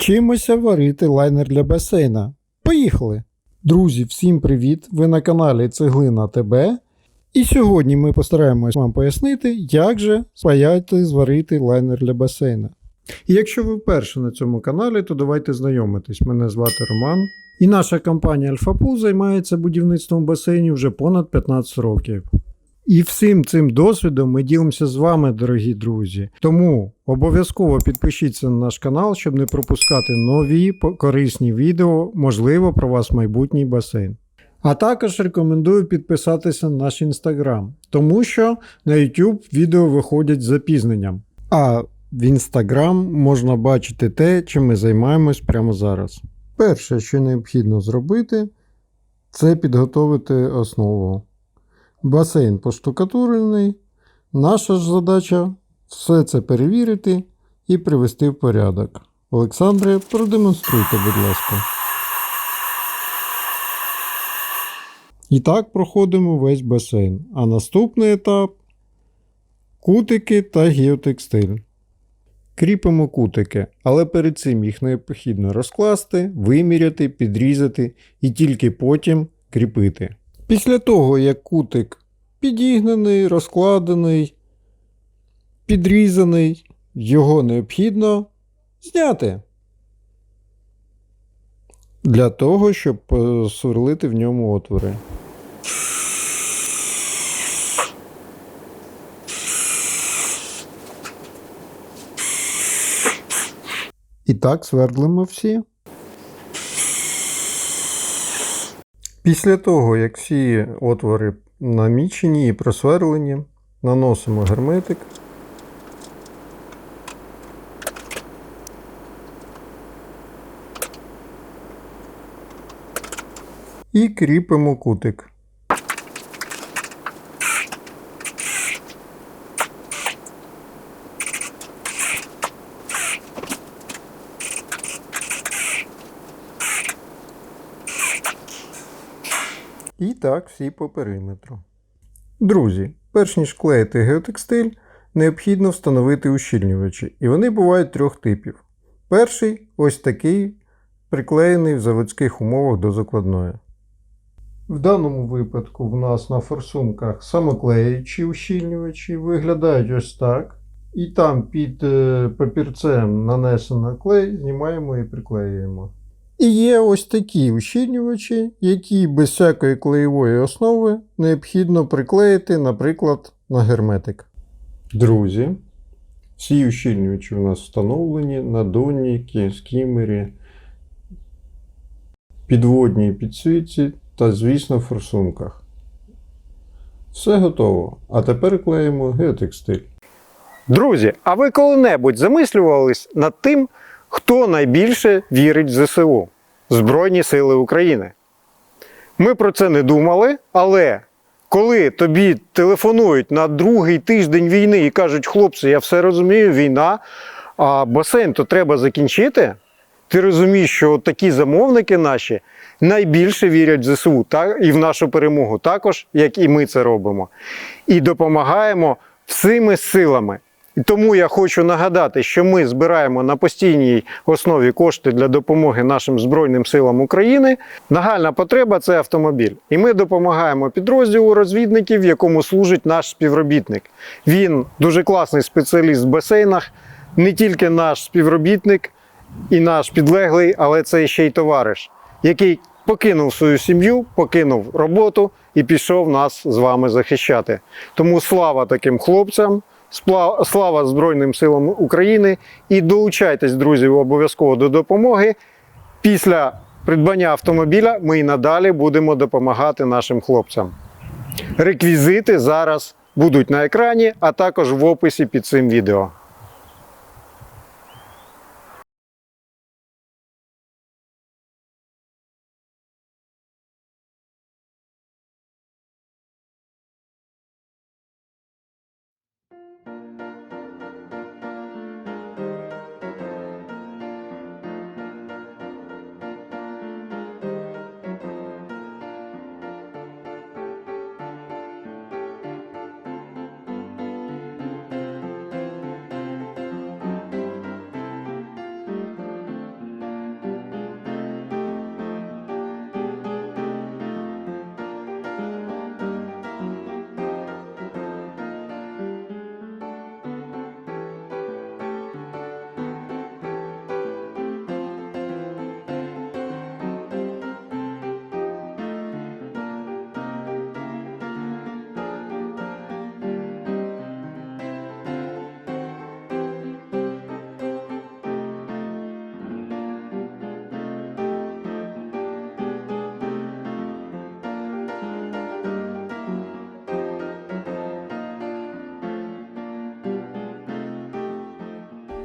Вчимося варити лайнер для басейна. Поїхали! Друзі, всім привіт! Ви на каналі Цеглина ТБ. І сьогодні ми постараємось вам пояснити, як же спаяти зварити лайнер для басейна. І якщо ви вперше на цьому каналі, то давайте знайомитись. Мене звати Роман. І наша компанія Альфапул займається будівництвом басейнів вже понад 15 років. І всім цим досвідом ми ділимося з вами, дорогі друзі. Тому обов'язково підпишіться на наш канал, щоб не пропускати нові корисні відео, можливо, про вас майбутній басейн. А також рекомендую підписатися на наш інстаграм, тому що на YouTube відео виходять з запізненням. А в інстаграм можна бачити те, чим ми займаємось прямо зараз. Перше, що необхідно зробити, це підготовити основу. Басейн поштукатурений. Наша ж задача все це перевірити і привести в порядок. Олександре, продемонструйте, будь ласка. І так проходимо весь басейн. А наступний етап кутики та геотекстиль. Кріпимо кутики, але перед цим їх необхідно розкласти, виміряти, підрізати і тільки потім кріпити. Після того, як кутик підігнаний, розкладений, підрізаний, його необхідно зняти. Для того, щоб посверлити в ньому отвори. І так свердлимо всі. Після того, як всі отвори намічені і просверлені, наносимо герметик. І кріпимо кутик. І так всі по периметру. Друзі, перш ніж клеїти геотекстиль, необхідно встановити ущільнювачі, і вони бувають трьох типів. Перший ось такий, приклеєний в заводських умовах до закладної. В даному випадку в нас на форсунках самоклеючі ущільнювачі виглядають ось так. І там під е, папірцем нанесено клей, знімаємо і приклеюємо. І є ось такі ущільнювачі, які без всякої клеєвої основи необхідно приклеїти, наприклад, на герметик. Друзі, всі ущільнювачі у нас встановлені на донні, скімері, підводній підсвітці та, звісно, форсунках. Все готово. А тепер клеїмо геотекстиль. Друзі, а ви коли-небудь замислювались над тим, хто найбільше вірить в ЗСУ Збройні Сили України? Ми про це не думали, але коли тобі телефонують на другий тиждень війни і кажуть, хлопці, я все розумію, війна, а басейн то треба закінчити. Ти розумієш, що такі замовники наші найбільше вірять в ЗСУ та, і в нашу перемогу, також як і ми це робимо. І допомагаємо всіми силами. І тому я хочу нагадати, що ми збираємо на постійній основі кошти для допомоги нашим Збройним силам України. Нагальна потреба це автомобіль. І ми допомагаємо підрозділу розвідників, в якому служить наш співробітник. Він дуже класний спеціаліст в басейнах, не тільки наш співробітник і наш підлеглий, але це ще й товариш, який покинув свою сім'ю, покинув роботу і пішов нас з вами захищати. Тому слава таким хлопцям. Слава Збройним силам України і долучайтесь, друзі, обов'язково до допомоги. Після придбання автомобіля ми і надалі будемо допомагати нашим хлопцям. Реквізити зараз будуть на екрані, а також в описі під цим відео.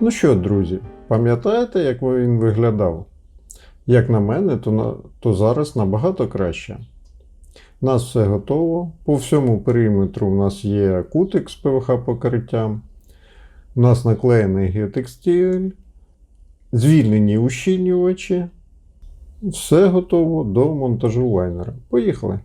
Ну що, друзі, пам'ятаєте, як він виглядав? Як на мене, то, на, то зараз набагато краще. У нас все готово. По всьому периметру у нас є кутик з ПВХ покриттям. У нас наклеєний геотекстиль, звільнені ущільнювачі. Все готово до монтажу лайнера. Поїхали.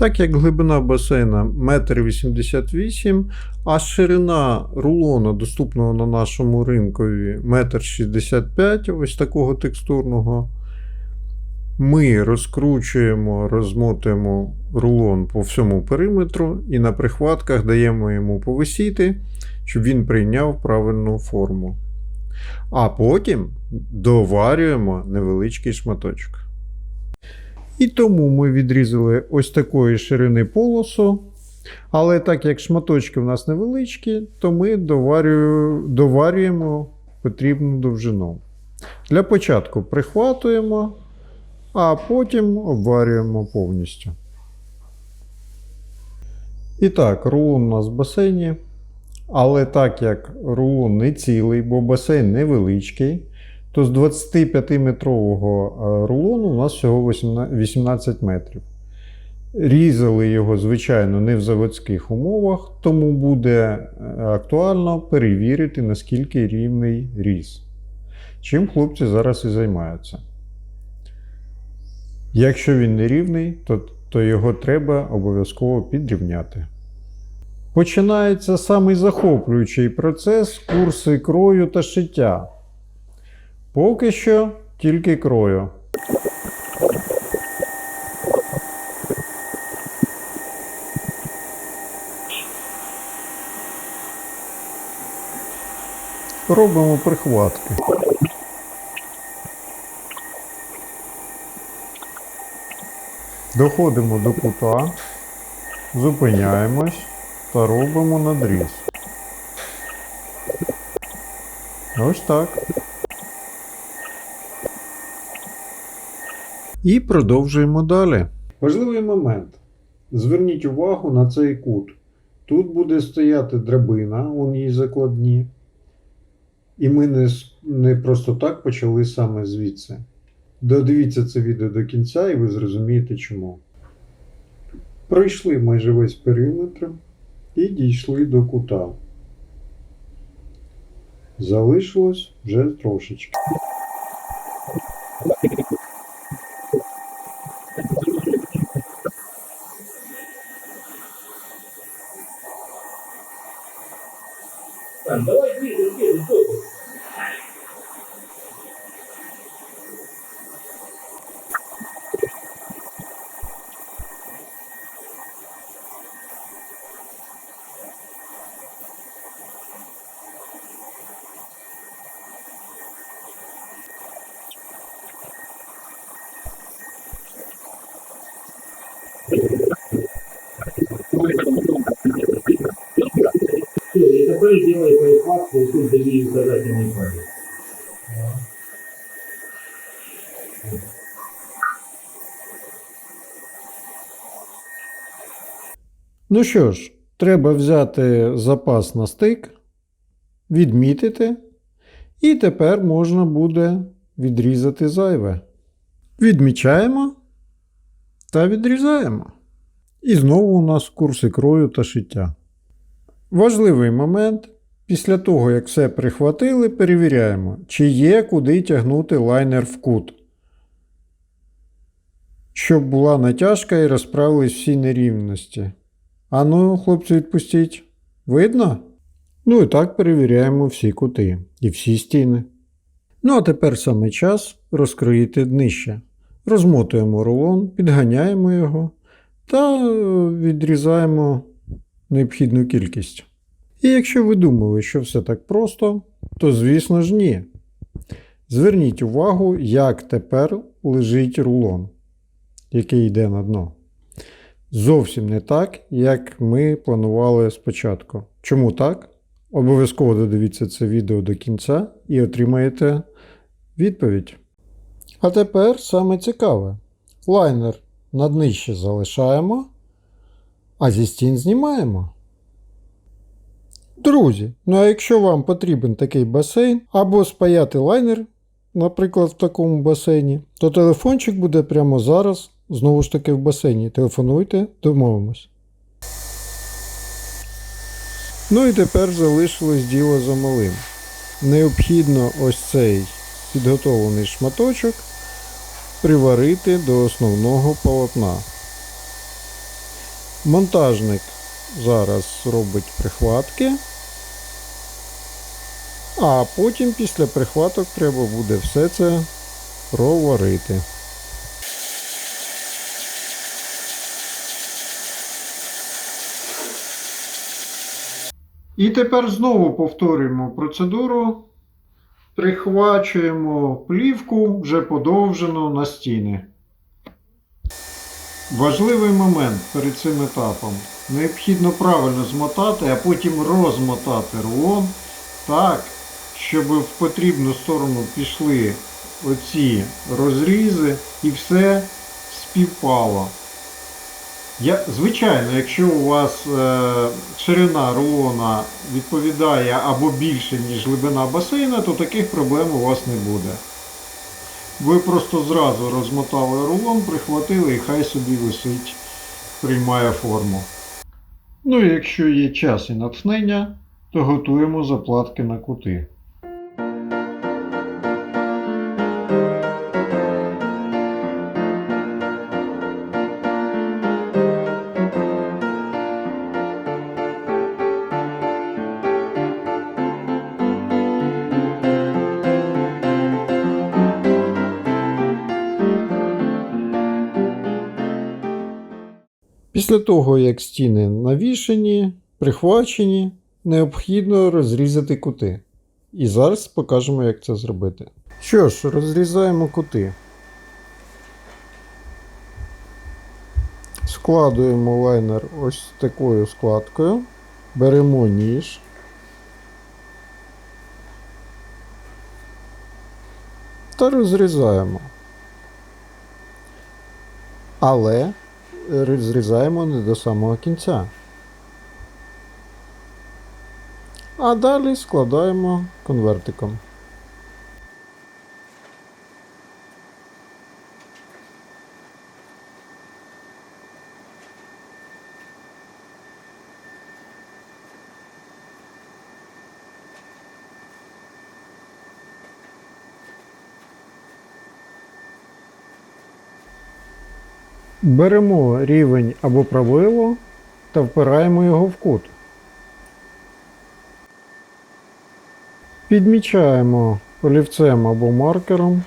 Так як глибина басейна 1,88 м, а ширина рулона, доступного на нашому ринкові 1,65 м, ось такого текстурного. Ми розкручуємо, розмотуємо рулон по всьому периметру і на прихватках даємо йому повисіти, щоб він прийняв правильну форму. А потім доварюємо невеличкий шматочок. І тому ми відрізали ось такої ширини полосу. Але так як шматочки в нас невеличкі, то ми доварюємо, потрібну довжину. Для початку прихватуємо, а потім обварюємо повністю. І так, рулон у нас в басейні. Але так як рулон не цілий, бо басейн невеличкий, то з 25-метрового рулону у нас всього 18 метрів. Різали його, звичайно, не в заводських умовах, тому буде е, актуально перевірити, наскільки рівний різ. Чим хлопці зараз і займаються. Якщо він не рівний, то, то його треба обов'язково підрівняти. Починається самий захоплюючий процес курси крою та шиття. Поки що тільки крою. Робимо прихватки. Доходимо до кута, зупиняємось та робимо надріз. Ось так. І продовжуємо далі. Важливий момент. Зверніть увагу на цей кут. Тут буде стояти драбина, у ній закладні. І ми не, не просто так почали саме звідси. Додивіться це відео до кінця і ви зрозумієте чому. Пройшли майже весь периметр і дійшли до кута. Залишилось вже трошечки. Так, тут дави указательный палец. Ну що ж, треба взяти запас на стик, відмітити, і тепер можна буде відрізати зайве. Відмічаємо та відрізаємо. І знову у нас курси крою та шиття. Важливий момент. Після того, як все прихватили, перевіряємо, чи є куди тягнути лайнер в кут. Щоб була натяжка і розправились всі нерівності. Ану, хлопці, відпустіть. Видно? Ну і так перевіряємо всі кути і всі стіни. Ну а тепер саме час розкроїти днище. Розмотуємо рулон, підганяємо його та відрізаємо необхідну кількість. І якщо ви думали, що все так просто, то звісно ж ні. Зверніть увагу, як тепер лежить рулон, який йде на дно. Зовсім не так, як ми планували спочатку. Чому так? Обов'язково додивіться це відео до кінця і отримаєте відповідь. А тепер саме цікаве. Лайнер на днище залишаємо, а зі стін знімаємо. Друзі, ну а якщо вам потрібен такий басейн або спаяти лайнер, наприклад, в такому басейні, то телефончик буде прямо зараз, знову ж таки в басейні. Телефонуйте, домовимось. Ну і тепер залишилось діло за малим. Необхідно ось цей підготовлений шматочок приварити до основного полотна. Монтажник зараз робить прихватки, а потім після прихваток треба буде все це проварити. І тепер знову повторюємо процедуру. Прихвачуємо плівку вже подовжену на стіни. Важливий момент перед цим етапом. Необхідно правильно змотати, а потім розмотати рулон так, щоб в потрібну сторону пішли оці розрізи і все співпало. Я, звичайно, якщо у вас е, ширина рулона відповідає або більше, ніж глибина басейна, то таких проблем у вас не буде. Ви просто зразу розмотали рулон, прихватили і хай собі висить, приймає форму. Ну і якщо є час і натхнення, то готуємо заплатки на кути. Після того, як стіни навішені, прихвачені, необхідно розрізати кути. І зараз покажемо, як це зробити. Що ж, розрізаємо кути. Складуємо лайнер ось такою складкою. Беремо ніж. Та розрізаємо. Але зрізаємо не до самого кінця. А далі складаємо конвертиком. Беремо рівень або правило та впираємо його в кут. Підмічаємо олівцем або маркером.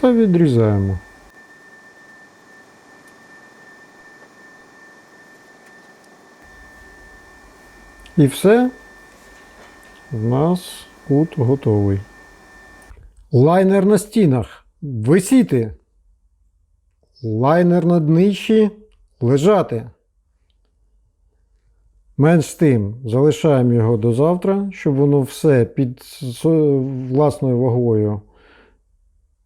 Та відрізаємо. І все. У нас кут готовий. Лайнер на стінах. Висіти. Лайнер на днищі. Лежати. Менш з тим, залишаємо його до завтра, щоб воно все під власною вагою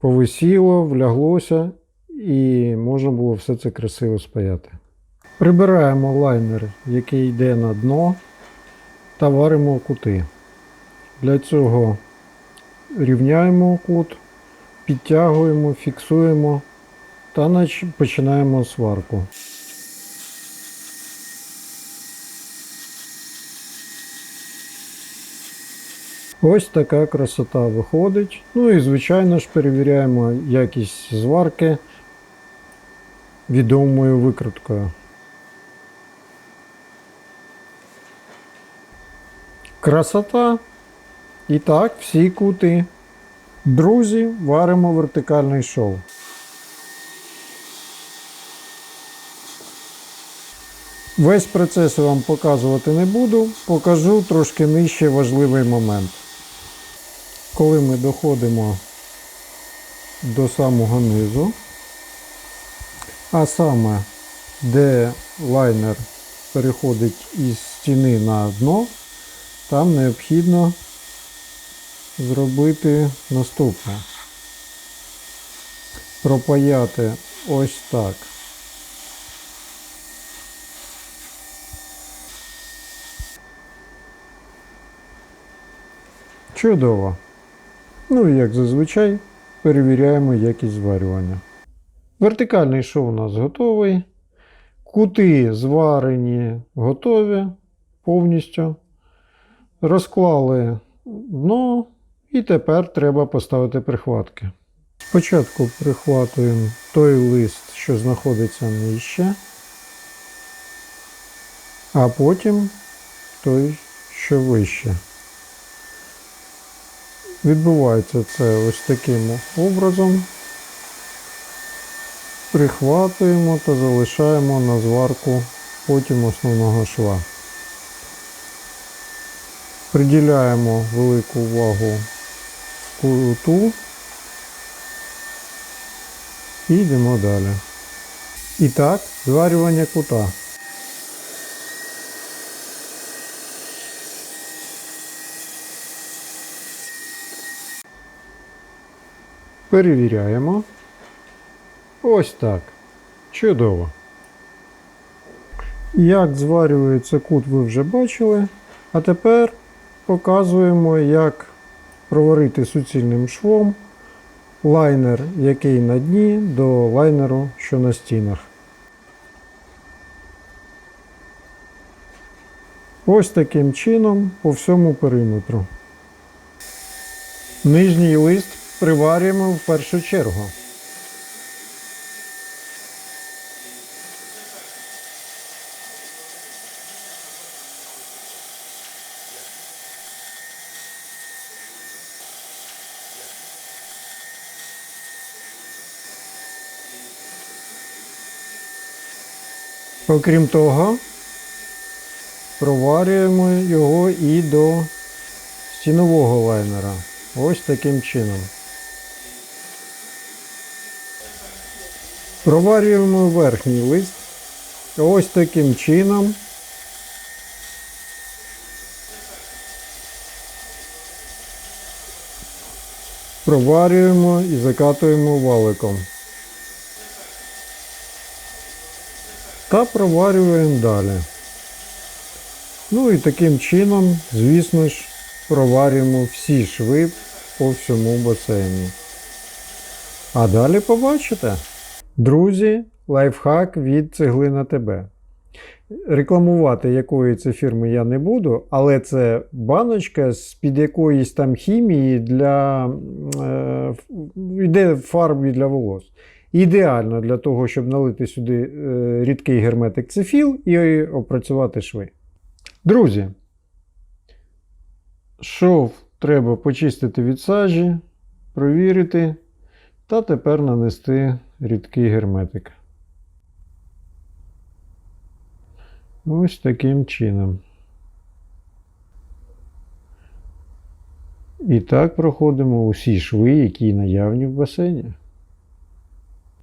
повисіло, вляглося і можна було все це красиво спаяти. Прибираємо лайнер, який йде на дно, та варимо кути. Для цього рівняємо кут, підтягуємо, фіксуємо та починаємо сварку. Ось така красота виходить. Ну і звичайно ж перевіряємо якість зварки відомою викруткою. Красота. І так, всі кути. Друзі, варимо вертикальний шов. Весь процес я вам показувати не буду, покажу трошки нижче важливий момент. Коли ми доходимо до самого низу, а саме де лайнер переходить із стіни на дно, там необхідно зробити наступне. Пропаяти ось так. Чудово. Ну і як зазвичай, перевіряємо якість зварювання. Вертикальний шов у нас готовий. Кути зварені, готові повністю. Розклали дно і тепер треба поставити прихватки. Спочатку прихватуємо той лист, що знаходиться нижче, а потім той, що вище. Відбувається це ось таким образом. Прихватуємо та залишаємо на зварку потім основного шва. Приділяємо велику увагу куту і йдемо далі. І так, зварювання кута. Перевіряємо. Ось так. Чудово. Як зварюється кут, ви вже бачили. А тепер показуємо, як проварити суцільним швом лайнер, який на дні, до лайнеру, що на стінах. Ось таким чином по всьому периметру. Нижній лист приварюємо в першу чергу. Окрім того, проварюємо його і до стінового лайнера. Ось таким чином. Проварюємо верхній лист. Ось таким чином. Проварюємо і закатуємо валиком. Та проварюємо далі. Ну і таким чином, звісно ж, проварюємо всі шви по всьому басейну. А далі побачите. Друзі, лайфхак від цеглина ТБ. Рекламувати якої це фірми я не буду, але це баночка з-під якоїсь там хімії для е, йде фарбі для волос. Ідеально для того, щоб налити сюди е, рідкий герметик цефіл і опрацювати шви. Друзі, шов треба почистити від сажі, провірити та тепер нанести рідкий герметик. Ось таким чином. І так проходимо усі шви, які наявні в басейні.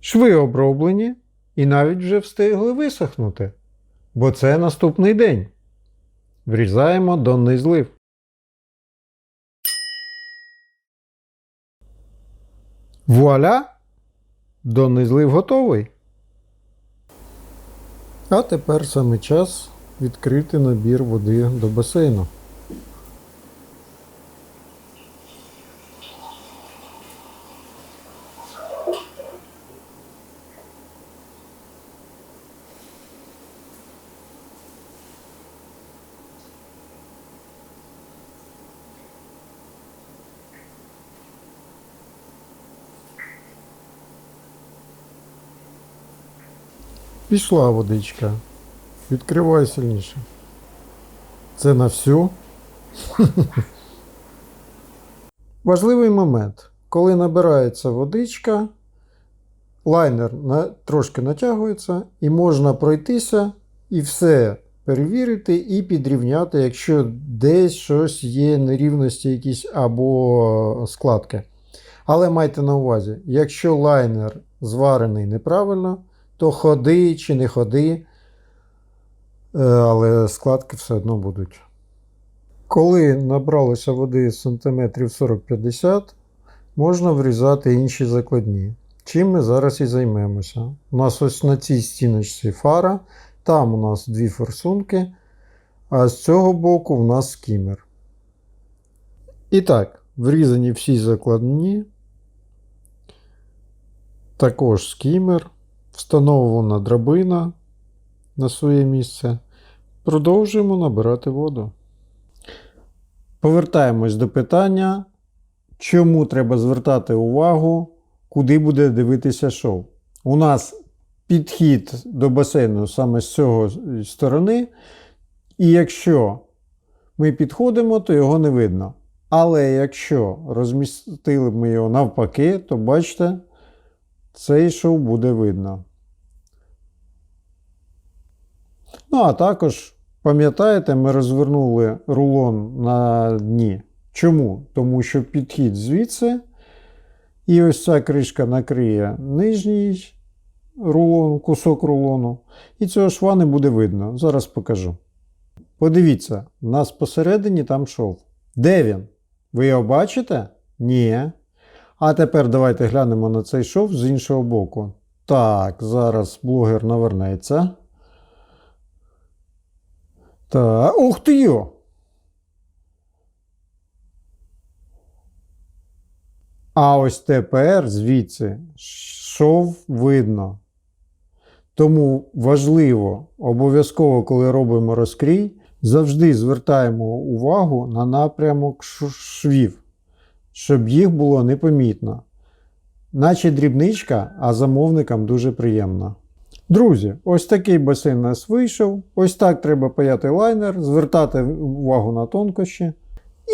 Шви оброблені і навіть вже встигли висохнути, бо це наступний день. Врізаємо донний злив. Вуаля! Донний злив готовий. А тепер саме час відкрити набір води до басейну. Пішла водичка. Відкривай сильніше. Це на всю. Важливий момент. Коли набирається водичка, лайнер на, трошки натягується, і можна пройтися і все перевірити і підрівняти, якщо десь щось є нерівності якісь або складки. Але майте на увазі, якщо лайнер зварений неправильно, то ходи чи не ходи, е, але складки все одно будуть. Коли набралося води сантиметрів 40-50, можна врізати інші закладні. чим ми зараз і займемося. У нас ось на цій стіночці фара, там у нас дві форсунки, а з цього боку у нас скімер. І так, врізані всі закладні. Також скімер, встановлена драбина на своє місце. Продовжуємо набирати воду. Повертаємось до питання, чому треба звертати увагу, куди буде дивитися шоу. У нас підхід до басейну саме з цього сторони, і якщо ми підходимо, то його не видно. Але якщо розмістили ми його навпаки, то бачите, цей шоу буде видно. Ну, а також, пам'ятаєте, ми розвернули рулон на дні. Чому? Тому що підхід звідси, і ось ця кришка накриє нижній рулон, кусок рулону, і цього шва не буде видно. Зараз покажу. Подивіться, у нас посередині там шов. Де він? Ви його бачите? Ні. А тепер давайте глянемо на цей шов з іншого боку. Так, зараз блогер навернеться. Та, ух ти йо! А ось тепер звідси шов видно. Тому важливо, обов'язково, коли робимо розкрій, завжди звертаємо увагу на напрямок швів, щоб їх було непомітно. Наче дрібничка, а замовникам дуже приємно. Друзі, ось такий басейн у нас вийшов. Ось так треба паяти лайнер, звертати увагу на тонкощі.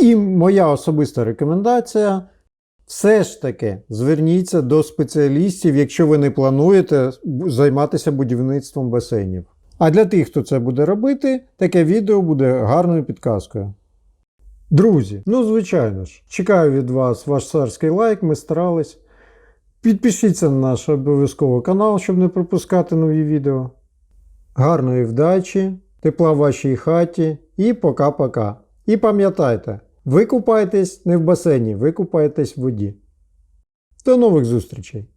І моя особиста рекомендація. Все ж таки зверніться до спеціалістів, якщо ви не плануєте займатися будівництвом басейнів. А для тих, хто це буде робити, таке відео буде гарною підказкою. Друзі, ну звичайно ж, чекаю від вас ваш царський лайк, ми старались. Підпишіться на наш обов'язково канал, щоб не пропускати нові відео. Гарної вдачі, тепла в вашій хаті і пока-пока. І пам'ятайте, ви купаєтесь не в басейні, ви купаєтесь в воді. До нових зустрічей!